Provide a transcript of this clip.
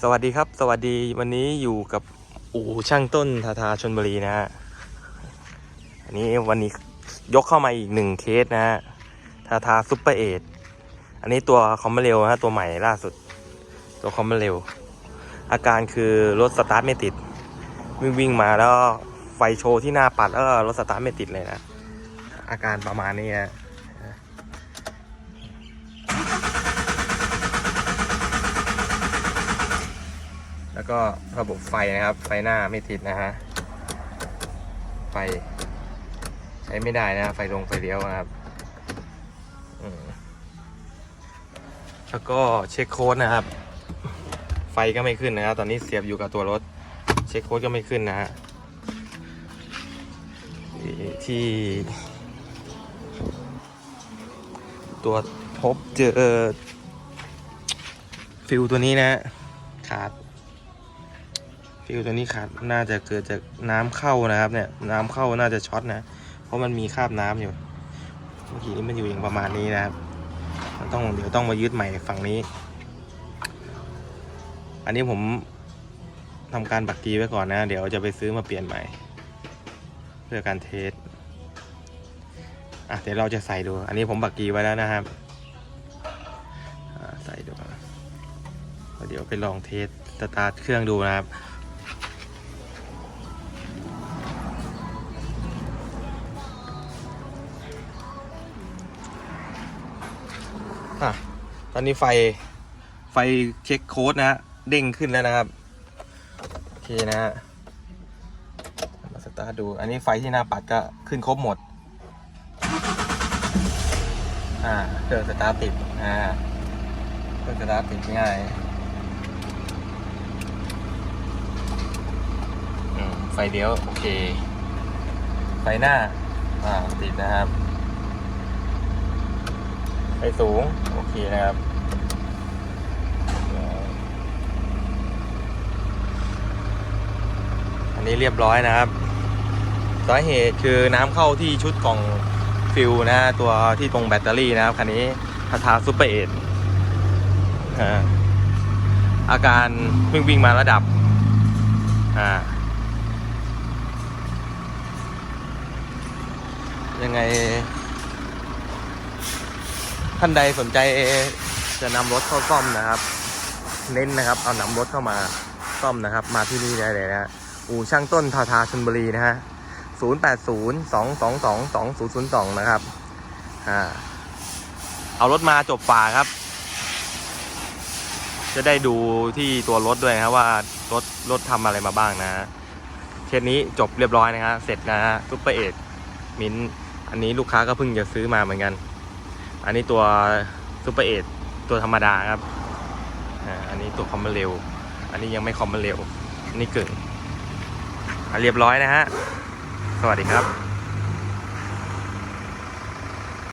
สวัสดีครับ สวัสดีวันนี้อยู่กับอู่ช่างต้นทาทาชนบุรีนะฮะอันนี้วันนี้ยกเข้ามาอีกหนึ่งเคสนะฮะทาทาซุปเปอร์เอทอันนี้ตัวคอมเมเร็วฮะตัวใหม่ล่าสุด ตัวคอมเมเร็วอาการคือรถสตาร์ทไม่ติด วิ่งวิ่งมาแล้วไฟโชว์ที่หน้าปัดแล้วรถสตาร์ทไม่ติดเลยนะ อาการประมาณนี้นะ แล้วก็ระบบไฟนะครับ ไฟหน้าไม่ติดนะฮะ ไฟ ใช้ไม่ได้นะ ไฟลงไฟเลี้ยวนะครับ แล้วก็เช็คโค้ดนะครับ ไฟก็ไม่ขึ้นนะครับ ตอนนี้เสียบอยู่กับตัวรถ เช็คโค้ดก็ไม่ขึ้นนะฮะ ที่ตัวพบเจอฟิลตัวนี้นะขาด ฟิวตัวนี้ขาดน่าจะเกิดจากน้ำเข้านะครับ เนี่ยน้ำเข้าน่าจะช็อตนะ เพราะมันมีคราบน้ำอยู่เมื่อกี้นี้มันอยู่อย่างประมาณนี้นะครับมันต้องเดี๋ยวต้องมายึดใหม่ฝั่งนี้ อันนี้ผมทำการบักกีไว้ก่อนนะ เดี๋ยวจะไปซื้อมาเปลี่ยนใหม่ เพื่อการเทสอะเดี๋ยวเราจะใส่ดู อันนี้ผมบักกีไว้แล้วนะครับใส่ดูแล้วเดี๋ยวไปลองเทสสตาร์ทเครื่องดูนะครับ อะตอนนี้ไฟไฟเช็คโค้ดนะฮะเด้งขึ้นแล้วนะครับ โอเคนะฮะมาสตาร์ทดู อันนี้ไฟที่หน้าปัดก็ขึ้นครบหมด อ่าเครื่องสตาร์ทติดอ่าเครื่องสตาร์ทติดง่ายไฟเลี้ยวโอเค ไฟหน้า อ่าติดนะครับ ไปสูง โอเคนะครับอันนี้เรียบร้อยนะครับสาเหตุคือน้ำเข้าที่ชุดกล่องฟิลนะตัวที่ตรงแบตเตอรี่นะครับคันนี้ทาทาซูเปอร์เอทอาการวิ่งวิ่งมาระดับอ่ายังไง ท่านใดสนใจจะนำรถเข้าซ่อมนะครับ เน้นนะครับ เอานำรถเข้ามาซ่อมนะครับ มาที่นี่ได้เลยนะอู่ช่างต้นทาทาชนบุรีนะฮะ0 8 0 2 2 2 2 0 0 2 นะครับอ่าเอารถมาจบป่าครับ จะได้ดูที่ตัวรถด้วยนะครับว่ารถรถทำอะไรมาบ้างนะเคสนี้จบเรียบร้อยนะฮะเสร็จนะฮะซุปเปอร์เอ็ดมินอันนี้ลูกค้าก็เพิ่งจะซื้อมาเหมือนกัน อันนี้ตัวซูเปอร์เอทตัวธรรมดาครับอันนี้ตัวคอมมอนเร็ว อันนี้ยังไม่คอมมอนเร็วอันนี้เกิดเรียบร้อยนะฮะ สวัสดีครับ